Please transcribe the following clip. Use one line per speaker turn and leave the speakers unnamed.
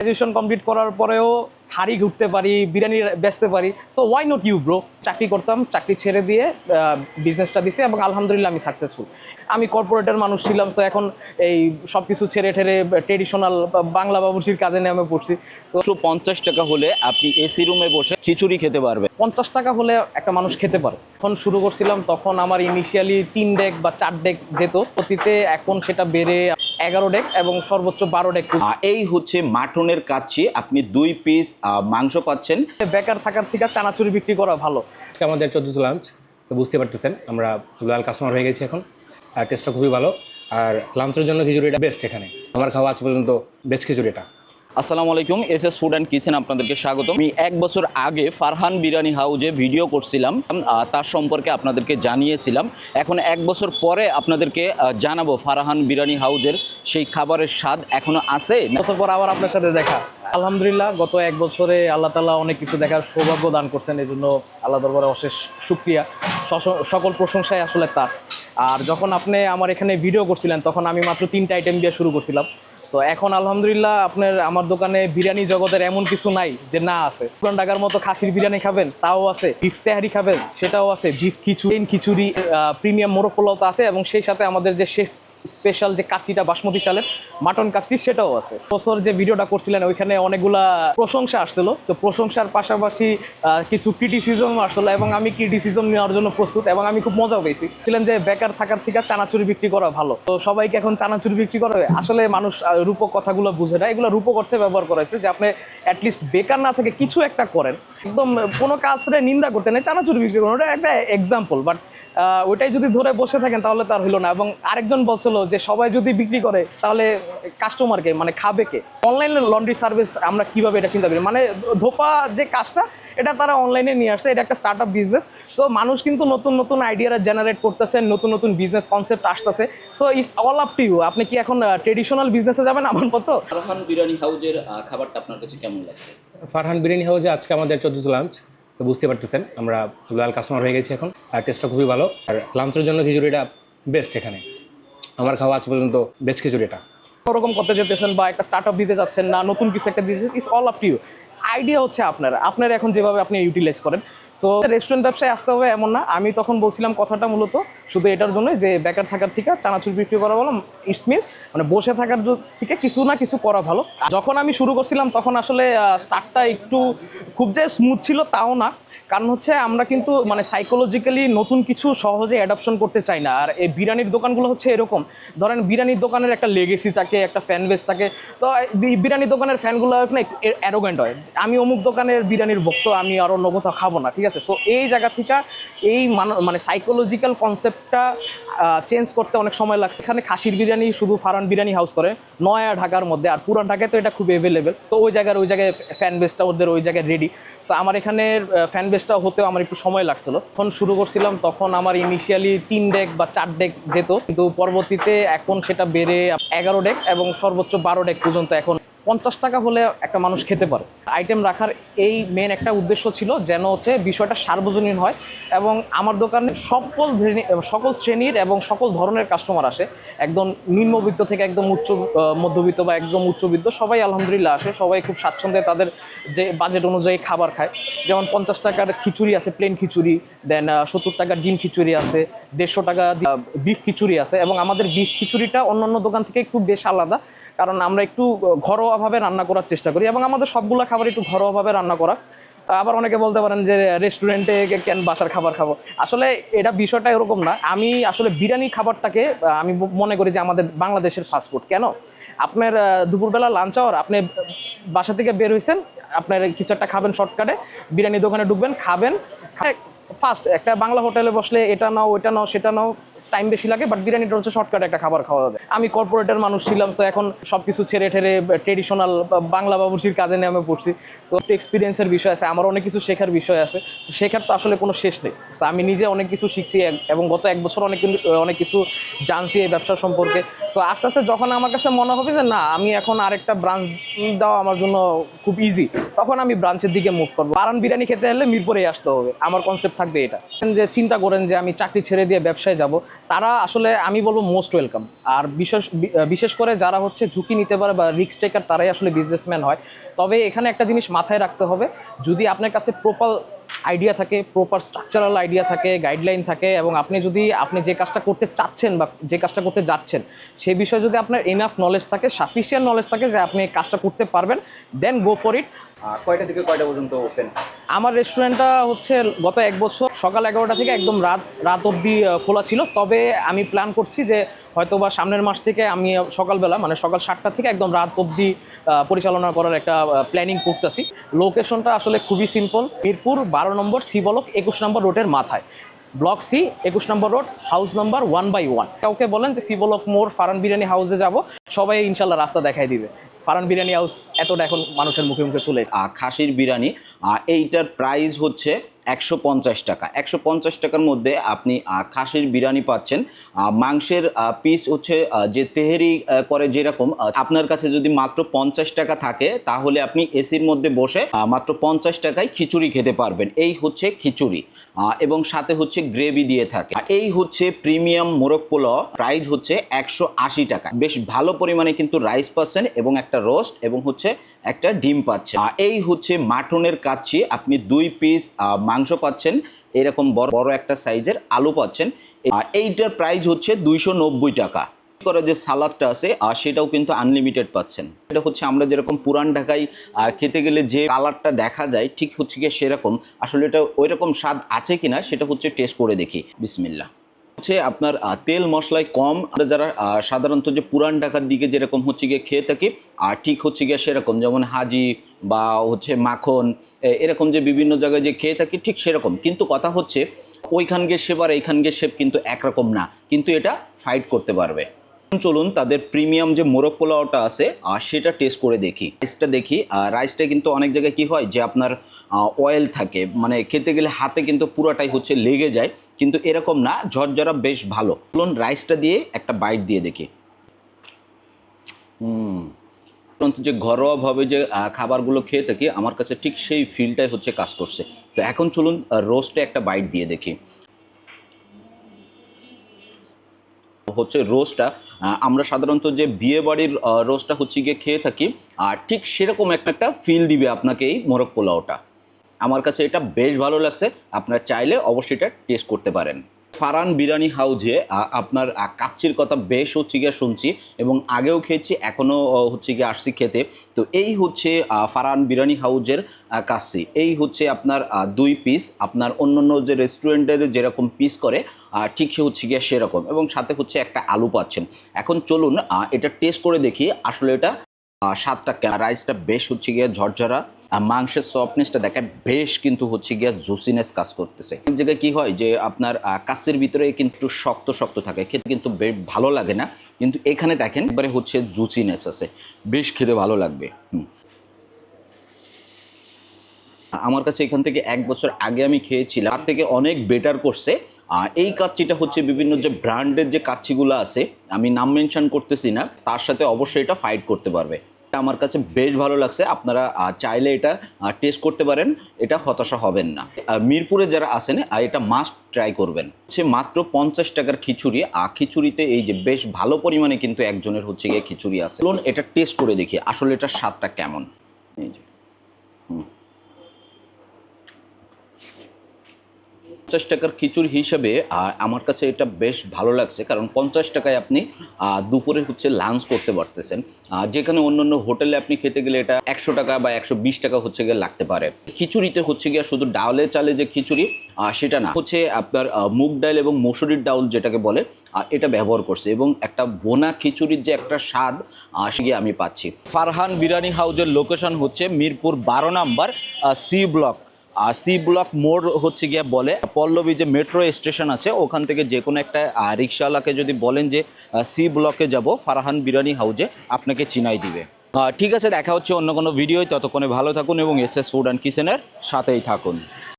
Graduation complete করার পরেও হাড়ি ঘুরতে পারি বিরিয়ানি বেচতে পারি। So why not you bro চাকরি করতাম চাকরি ছেড়ে দিয়ে বিজনেসটা দিছি এবং আলহামদুলিল্লাহ আমি সাকসেসফুল আমি কর্পোরেটের মানুষ ছিলাম সো এখন এই সব কিছু ছেড়ে ঠেড়ে ট্রেডিশনাল বাংলা বাবুর্চির কাজে নেমে পড়ছি। সো
পঞ্চাশ টাকা হলে আপনি এসি রুমে বসে খিচুড়ি খেতে পারবেন।
পঞ্চাশ টাকা হলে একটা মানুষ খেতে পারে। যখন শুরু করছিলাম তখন আমার ইনিশিয়ালি তিন ডেক বা চার ডেক যেত। অতীতে এখন সেটা বেড়ে এগারো ডেক এবং সর্বোচ্চ বারো ডেক
এই হচ্ছে মাটনের কাচ্ছি আপনি দুই পিস মাংস পাচ্ছেন।
বেকার থাকার থেকে চানাচুরি বিক্রি করা ভালো।
আমাদের চতুর্থ লাঞ্চ তো বুঝতে পারতেছেন আমরা লয়াল কাস্টমার হয়ে গেছি এখন। আর টেস্টটা খুবই ভালো। আর লাঞ্চের জন্য খিচুড়িটা বেস্ট এখানে। আমার খাওয়া আজ পর্যন্ত বেস্ট খিচুড়িটা।
আসসালামু আলাইকুম S S food and kitchen আপনাদেরকে স্বাগত আমি এক বছর আগে ফারহান বিরিয়ানি হাউজে ভিডিও করছিলাম তার সম্পর্কে আপনাদেরকে জানিয়েছিলাম। এখন এক বছর পরে আপনাদেরকে জানাব ফারহান বিরিয়ানি হাউজের সেই খাবারের স্বাদ এখনও আছে?
বছর পর আবার আপনার সাথে দেখা। আলহামদুলিল্লাহ, গত এক বছরে আল্লাহ তালা অনেক কিছু দেখার সৌভাগ্য দান করছেন এই জন্য আল্লাহ দরবারে অশেষ সুক্রিয়া সকল প্রশংসায় আসলে তার। আর যখন আপনি আমার এখানে ভিডিও করছিলেন, তখন আমি মাত্র তিনটা আইটেম দিয়ে শুরু করছিলাম। তো এখন আলহামদুলিল্লাহ আপনার আমার দোকানে বিরিয়ানি জগতের এমন কিছু নাই যে না আছে। পুরান ঢাকার মতো খাসির বিরিয়ানি খাবেন, তাও আছে। বিফ তেহারি খাবেন, সেটাও আছে। বিফ খিচুড়ি খিচুড়ি প্রিমিয়াম মোরগ তো আছে এবং সেই সাথে আমাদের যে শেফ স্পেশাল যে কাচ্চিটা বাসমতি চালের মাটন কাচ্চি সেটাও আছে। বছর যে ভিডিওটা করছিলেন, ওইখানে অনেকগুলা প্রশংসা আসছিল। তো প্রশংসার পাশাপাশি কিছু ক্রিটিসিজম আসছিল এবং আমি ক্রিটিসিজম নেওয়ার জন্য প্রস্তুত এবং আমি খুব মজাও পেয়েছি। ছিলেন যে, বেকার থাকার থেকে চানাচুরি বিক্রি করা ভালো। তো সবাইকে এখন চানাচুরি বিক্রি করা আসলে মানুষ রূপক কথাগুলো বুঝে না। এগুলো রূপক অর্থে ব্যবহার করা হয়েছে যে, আপনি অ্যাটলিস্ট বেকার না থেকে কিছু একটা করেন। একদম কোনো কাজরে নিন্দা করতে নেই চানাচুরি বিক্রি করেন ওটা একটা এক্সাম্পল বাট আহ, ওইটাই যদি ধরে বসে থাকেন তাহলে তার হলো না। এবং আরেকজন বলছিল যে সবাই যদি বিক্রি করে তাহলে কাস্টমারকে মানে খাবে কে? অনলাইন লন্ড্রি সার্ভিস আমরা কীভাবে এটা চিন্তা করি? মানে ধোপা যে কাজটা এটা তারা অনলাইনে নিয়ে আসছে এটা একটা স্টার্ট আপ বিজনেস সো মানুষ কিন্তু নতুন নতুন আইডিয়ারা জেনারেট করতেছে নতুন নতুন বিজনেস কনসেপ্ট আসতেছে। So it's all up to you আপনি কি এখন ট্রেডিশনাল বিজনেসে যাবেন আমার মতো?
ফারহান বিরিয়ানি হাউজের খাবারটা আপনার কাছে কেমন লাগছে?
ফারহান বিরিয়ানি হাউসে আজকে আমাদের চতুর্থ লাঞ্চ তো বুঝতে পারতেছেন, আমরা লয়াল কাস্টমার হয়ে গেছি এখন, আর টেস্টটা খুবই ভালো। আর লাঞ্চের জন্য খিচুড়িটা বেস্ট এখানে। আমার খাওয়া আজ পর্যন্ত বেস্ট খিচুড়িটা।
ওরকম করতে যেতেছেন বা একটা স্টার্ট আপ দিতে চাচ্ছেন না, নতুন কিছু একটা দিতে it's all up to you idea হচ্ছে আপনার। আপনার এখন যেভাবে আপনি ইউটিলাইজ করেন সো রেস্টুরেন্ট ব্যবসায় আসতে হবে এমন না। আমি তখন বলছিলাম কথাটা মূলত শুধু এটার জন্য যে বেকার থাকার থেকে চানাচুর বিক্রি করা বলো ইটস মিনস মানে বসে থাকার থেকে কিছু না কিছু করা ভালো। যখন আমি শুরু করছিলাম তখন আসলে স্টার্টটা একটু খুব যে স্মুথ ছিল তাও না। কারণ হচ্ছে আমরা কিন্তু মানে সাইকোলজিক্যালি নতুন কিছু সহজে অ্যাডাপশন করতে চাই না। আর এই বিরিয়ানির দোকানগুলো হচ্ছে এরকম। ধরেন বিরিয়ানির দোকানের একটা লেগেসি থাকে, একটা ফ্যান বেস থাকে। তো বিরিয়ানির দোকানের ফ্যানগুলো না অ্যারোগেন্ট হয়। আমি অমুক দোকানের বিরিয়ানির ভক্ত, আমি আর অন্য কোথাও খাব না। ঠিক আছে? সো এই জায়গা থেকে এই মানে সাইকোলজিক্যাল কনসেপ্টটা চেঞ্জ করতে অনেক সময় লাগছে। এখানে খাসির বিরিয়ানি শুধু ফারান বিরিয়ানি হাউস করে, নয়া ঢাকার মধ্যে। আর পুরান ঢাকায় তো এটা খুব অ্যাভেলেবেল তো ওই জায়গার, ওই জায়গায় ফ্যান বেসটা ওদের ওই জায়গায় রেডি সো আমার এখানের ফ্যান বেসটা হতেও আমার একটু সময় লাগছিল। তখন শুরু করছিলাম, তখন আমার ইনিশিয়ালি তিন ডেক বা চার ডেক যেত। কিন্তু পরবর্তীতে এখন সেটা বেড়ে এগারো ডেক এবং সর্বোচ্চ বারো ডেক পর্যন্ত এখন পঞ্চাশ টাকা হলে একটা মানুষ খেতে পারে। আইটেম রাখার এই মেন একটা উদ্দেশ্য ছিল যেন হচ্ছে বিষয়টা সার্বজনীন হয় এবং আমার দোকানে সকল সকল শ্রেণির এবং সকল ধরনের কাস্টমার আসে। একদম নিম্নবিত্ত থেকে একদম উচ্চ মধ্যবিত্ত বা একদম উচ্চবিত্ত সবাই আলহামদুলিল্লাহ আসে। সবাই খুব স্বাচ্ছন্দ্যে তাদের যে বাজেট অনুযায়ী খাবার খায়। যেমন পঞ্চাশ টাকার খিচুড়ি আছে প্লেন খিচুড়ি দেন সত্তর টাকার ডিম খিচুড়ি আছে, দেড়শো টাকা বিফ খিচুড়ি আছে এবং আমাদের বিফ খিচুড়িটা অন্যান্য দোকান থেকে খুব বেশ আলাদা। কারণ আমরা একটু ঘরোয়াভাবে রান্না করার চেষ্টা করি এবং আমাদের সবগুলো খাবার একটু ঘরোয়াভাবে রান্না করা। আবার অনেকে বলতে পারেন যে রেস্টুরেন্টে কেন বাসার খাবার খাব। আসলে এটা বিষয়টা এরকম না। আমি আসলে বিরিয়ানি খাবারটাকে আমি মনে করি যে আমাদের বাংলাদেশের ফাস্টফুড কেন? আপনার দুপুরবেলা লাঞ্চ আওয়ার আপনি বাসা থেকে বের হয়েছেন আপনার কিছু একটা খাবেন শর্টকাটে বিরিয়ানি দোকানে ঢুকবেন, খাবেন ফার্স্ট একটা বাংলা হোটেলে বসলে এটা নাও, ওইটা নাও, সেটা নাও টাইম বেশি লাগে বাট বিরিয়ানিটা হচ্ছে শর্টকাট একটা খাবার খাওয়া যায়। আমি কর্পোরেটের মানুষ ছিলাম সো এখন সব কিছু ছেড়ে ঠেড়ে ট্রেডিশনাল বাংলা বাবুর্চির কাজে নেমে পড়ছি। সো এক্সপিরিয়েন্সের বিষয় আছে আমার অনেক কিছু শেখার বিষয় আছে। তো শেখার তো আসলে কোনো শেষ নেই। So, আমি নিজে অনেক কিছু শিখছি এবং গত এক বছর অনেক অনেক কিছু জানছি এই ব্যবসা সম্পর্কে। সো আস্তে আস্তে যখন আমার কাছে মনে হবে যে না আমি এখন আরেকটা ব্রাঞ্চ দেওয়া আমার জন্য খুব ইজি তখন আমি ব্রাঞ্চের দিকে মুভ করব। কারণ বিরিয়ানি খেতে হলে মিরপুরেই আসতে হবে। আমার কনসেপ্ট থাকবে এটা। যে চিন্তা করেন যে আমি চাকরি ছেড়ে দিয়ে ব্যবসায় যাব। তারা আসলে, আমি বলব মোস্ট ওয়েলকাম আর বিশেষ বিশেষ করে যারা হচ্ছে ঝুঁকি নিতে পারে বা রিস্ক টেকার তারাই আসলে বিজনেসম্যান হয়। তবে এখানে একটা জিনিস মাথায় রাখতে হবে, যদি আপনার কাছে প্রপার আইডিয়া থাকে প্রপার স্ট্রাকচারাল আইডিয়া থাকে গাইডলাইন থাকে, এবং আপনি যদি, আপনি যে কাজটা করতে চাচ্ছেন বা যে কাজটা করতে যাচ্ছেন সেই বিষয়ে যদি আপনার এনাফ নলেজ থাকে সাফিসিয়েন্ট নলেজ থাকে যে আপনি কাজটা করতে পারবেন দেন গো ফর ইট
কয়টা থেকে কয়টা পর্যন্ত ওপেন
আমার রেস্টুরেন্টটা হচ্ছে গত এক বছর সকাল এগারোটা থেকে একদম রাত রাত অবধি খোলা ছিল। তবে আমি প্ল্যান করছি যে হয়তো বা সামনের মাস থেকে আমি সকালবেলা মানে সকাল সাতটা থেকে একদম রাত অবধি পরিচালনা করার একটা প্ল্যানিং করতেছি। লোকেশনটা আসলে খুবই সিম্পল মিরপুর বারো নম্বর সি বলক, একুশ নম্বর রোডের মাথায়। ব্লক সি একুশ নম্বর road house number one by one কাউকে বলেন যে সি বলক মোড় ফারান বিরিয়ানি হাউসে যাব, সবাই ইনশাল্লাহ রাস্তা দেখাই দিবে। ফারান বিরিয়ানি হাউস এতটা এখন মানুষের মুখে মুখে চলে
খাসির বিরিয়ানি। এইটার প্রাইস হচ্ছে একশো পঞ্চাশ টাকা। একশো পঞ্চাশ টাকার মধ্যে আপনি খাসির বিরিয়ানি পাচ্ছেন। মাংসের পিস হচ্ছে যে তেহেরি করে যেরকম আপনার কাছে যদি মাত্র পঞ্চাশ টাকা থাকে, তাহলে আপনি এসির মধ্যে বসে মাত্র পঞ্চাশ টাকায় খিচুড়ি খেতে পারবেন। এই হচ্ছে খিচুড়ি। এবং সাথে হচ্ছে গ্রেভি দিয়ে থাকে। এই হচ্ছে প্রিমিয়াম মোরগ পোলাও। প্রাইস হচ্ছে একশো আশি টাকা। বেশ ভালো পরিমাণে কিন্তু রাইস পাচ্ছেন এবং একটা রোস্ট এবং হচ্ছে একটা ডিম পাচ্ছেন। এই হচ্ছে মাটনের কাচ্ছি আপনি দুই পিস মাংস পাচ্ছেন, এরকম বড় বড় একটা সাইজের আলু পাচ্ছেন। আর এইটার প্রাইস হচ্ছে দুইশো নব্বই টাকা। করে যে সালাদটা আছে, আর সেটাও কিন্তু আনলিমিটেড পাচ্ছেন। এটা হচ্ছে আমরা যেরকম পুরান ঢাকায় খেতে গেলে যে কালারটা দেখা যায়, ঠিক হচ্ছে কি সেরকম। আসলে এটা ওইরকম স্বাদ আছে কিনা, সেটা হচ্ছে টেস্ট করে দেখি। বিসমিল্লা হচ্ছে আপনার তেল মশলায় কম। আমরা যারা সাধারণত যে পুরান ঢাকার দিকে যেরকম হচ্ছে গিয়ে খেয়ে থাকি, আর ঠিক হচ্ছে গিয়ে সেরকম, যেমন হাজি বা হচ্ছে মাখন এরকম যে বিভিন্ন জায়গায় যে খেয়ে থাকি ঠিক সেরকম। কিন্তু কথা হচ্ছে, ওইখান গিয়ে শেপ আর এইখান গিয়ে শেপ কিন্তু একরকম না। কিন্তু এটা ফাইট করতে পারবে। চলুন তাদের প্রিমিয়াম যে মোরগ পোলাওটা আছে আর সেটা টেস্ট করে দেখি। রাইসটা দেখি আর রাইসটা কিন্তু অনেক জায়গায় কি হয় যে আপনার অয়েল থাকে। মানে খেতে গেলে হাতে কিন্তু পুরাটাই হচ্ছে লেগে যায়। কিন্তু এরকম না, ঝরঝরা বেশ ভালো। চলুন রাইসটা দিয়ে একটা বাইট দিয়ে দেখি। হুম। যে ঘরোয়াভাবে যে খাবারগুলো খেয়ে থাকি, আমার কাছে ঠিক সেই ফিলটাই হচ্ছে কাজ করছে। তো এখন চলুন রোস্টে একটা বাইট দিয়ে দেখি। হচ্ছে রোস্টটা আমরা সাধারণত যে বিয়ে বাড়ির রোস্টটা হচ্ছে গিয়ে খেয়ে থাকি, আর ঠিক সেরকম একটা একটা ফিল দিবে আপনাকে এই মোরগ পোলাওটা। আমার কাছে এটা বেশ ভালো লাগছে। আপনারা চাইলে অবশ্যই এটা টেস্ট করতে পারেন। ফারান বিরিয়ানি হাউজে আপনার কাচ্চির কথা বেশ হচ্ছে গিয়ে শুনছি এবং আগেও খেয়েছি, এখনও হচ্ছে গিয়ে আসছি খেতে। তো এই হচ্ছে ফারান বিরিয়ানি হাউজের কাচ্চি। এই হচ্ছে আপনার দুই পিস আপনার অন্য অন্য যে রেস্টুরেন্টের যেরকম পিস করে ঠিক সে হচ্ছে গিয়ে সেরকম এবং সাথে হচ্ছে একটা আলু পাচ্ছেন। এখন চলুন এটা টেস্ট করে দেখি। আসলে এটা স্বাদটা রাইসটা বেশ হচ্ছে গিয়ে ঝরঝরা। মাংসের সফটনেসটা দেখায় বেশ কিন্তু হচ্ছে গিয়া জুসিনেস কাজ করতেছে। এক জায়গায় কি হয় যে আপনার কাছের ভিতরে কিন্তু শক্ত শক্ত থাকে, খেতে কিন্তু বেশ ভালো লাগে না, কিন্তু এখানে দেখেন এবারে হচ্ছে জুসিনেস আছে, বেশ খেতে ভালো লাগবে। হুম। আমার কাছে এখান থেকে এক বছর আগে আমি খেয়েছিলাম, তার থেকে অনেক বেটার করছে, আর এই কাচ্চিটা হচ্ছে বিভিন্ন যে ব্র্যান্ডের যে কাচ্চিগুলো আছে, আমি নাম মেনশন করতেছি না, তার সাথে অবশ্যই এটা ফাইট করতে পারবে। আমার কাছে বেশ ভালো লাগছে। আপনারা চাইলে এটা টেস্ট করতে পারেন। এটা হতাশা হবেন না। মিরপুরে যারা আসেন এটা মাস্ট ট্রাই করবেন। সে মাত্র পঞ্চাশ টাকার খিচুড়ি। আর খিচুড়িতে এই যে বেশ ভালো পরিমাণে কিন্তু একজনের হচ্ছে গিয়ে খিচুড়ি আছে। এটা টেস্ট করে দেখি আসলে এটার স্বাদটা কেমন। এই যে। পঞ্চাশ টাকার খিচুড়ি হিসেবে আমার কাছে এটা বেশ ভালো লাগছে। কারণ পঞ্চাশ টাকায় আপনি দুপুরে হচ্ছে লাঞ্চ করতে পারতেছেন। যেখানে অন্য অন্য হোটেলে আপনি খেতে গেলে এটা একশো টাকা বা একশো বিশ টাকা হচ্ছে গিয়ে লাগতে পারে। খিচুড়িতে হচ্ছে গিয়ে শুধু ডালে চালে যে খিচুড়ি সেটা না। হচ্ছে আপনার মুগ ডাল এবং মসুরির ডাউল যেটাকে বলে এটা ব্যবহার করছে এবং একটা বোনা খিচুড়ির যে একটা স্বাদ সেটি আমি পাচ্ছি। ফারহান বিরিয়ানি হাউজের লোকেশন হচ্ছে মিরপুর বারো number C block. C block মোড় হচ্ছে গিয়ে বলে, পল্লবী যে মেট্রো স্টেশন আছে, ওখান থেকে যে কোনো একটা রিক্সাওয়ালাকে যদি বলেন যে সি ব্লকে যাব, ফারহান বিরিয়ানি হাউজে, আপনাকে চিনাই দিবে। ঠিক আছে, দেখা হচ্ছে অন্য কোনো ভিডিওয়, ততক্ষণে ভালো থাকুন এবং এস এস ফুড অ্যান্ড কিচেনের সাথেই থাকুন।